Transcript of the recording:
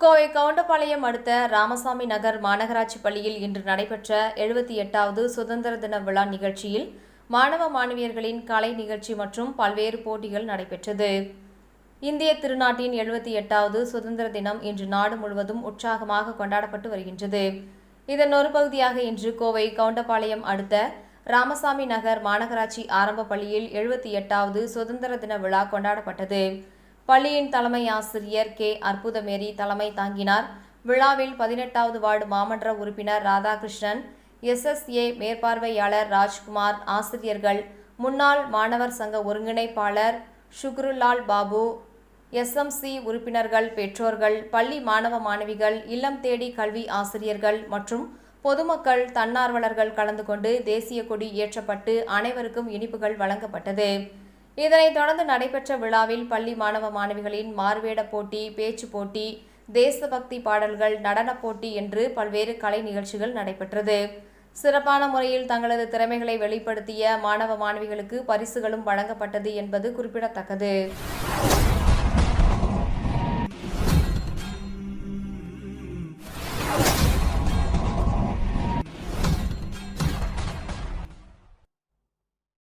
கோவை கவுண்டபாளையம் அடுத்த ராமசாமி நகர் மாநகராட்சி பள்ளியில் இன்று நடைபெற்ற எழுபத்தி எட்டாவது சுதந்திர தின விழா நிகழ்ச்சியில் மாணவ மாணவியர்களின் கலை நிகழ்ச்சி மற்றும் பல்வேறு போட்டிகள் நடைபெற்றது. இந்திய திருநாட்டின் எழுபத்தி எட்டாவது சுதந்திர தினம் இன்று நாடு முழுவதும் உற்சாகமாக கொண்டாடப்பட்டு வருகின்றது. இதன் ஒரு பகுதியாக இன்று கோவை கவுண்டபாளையம் அடுத்த ராமசாமி நகர் மாநகராட்சி ஆரம்ப பள்ளியில் எழுபத்தி எட்டாவது சுதந்திர தின விழா கொண்டாடப்பட்டது. பள்ளியின் தலைமை ஆசிரியர் கே. அற்புதமேரி தலைமை தாங்கினார். விழாவில் பதினெட்டாவது வார்டு மாமன்ற உறுப்பினர் ராதாகிருஷ்ணன் எஸ்எஸ்ஏ மேற்பார்வையாளர் ராஜ்குமார் ஆசிரியர்கள் முன்னாள் மாணவர் சங்க ஒருங்கிணைப்பாளர் ஷுக்ருலால் பாபு எஸ்எம்சி உறுப்பினர்கள் பெற்றோர்கள் பள்ளி மாணவ மாணவிகள் இல்லம் தேடி கல்வி ஆசிரியர்கள் மற்றும் பொதுமக்கள் தன்னார்வலர்கள் கலந்து கொண்டு தேசிய கொடி ஏற்றப்பட்டு அனைவருக்கும் இனிப்புகள் வழங்கப்பட்டது. இதனைத் தொடர்ந்து நடைபெற்ற விழாவில் பள்ளி மாணவ மாணவிகளின் மார்வேட போட்டி பேச்சு போட்டி தேசபக்தி பாடல்கள் நடனப் போட்டி என்று பல்வேறு கலை நிகழ்ச்சிகள் நடைபெற்றது. சிறப்பான முறையில் தங்களது திறமைகளை வெளிப்படுத்திய மாணவ மாணவிகளுக்கு பரிசுகளும் வழங்கப்பட்டது என்பது குறிப்பிடத்தக்கது.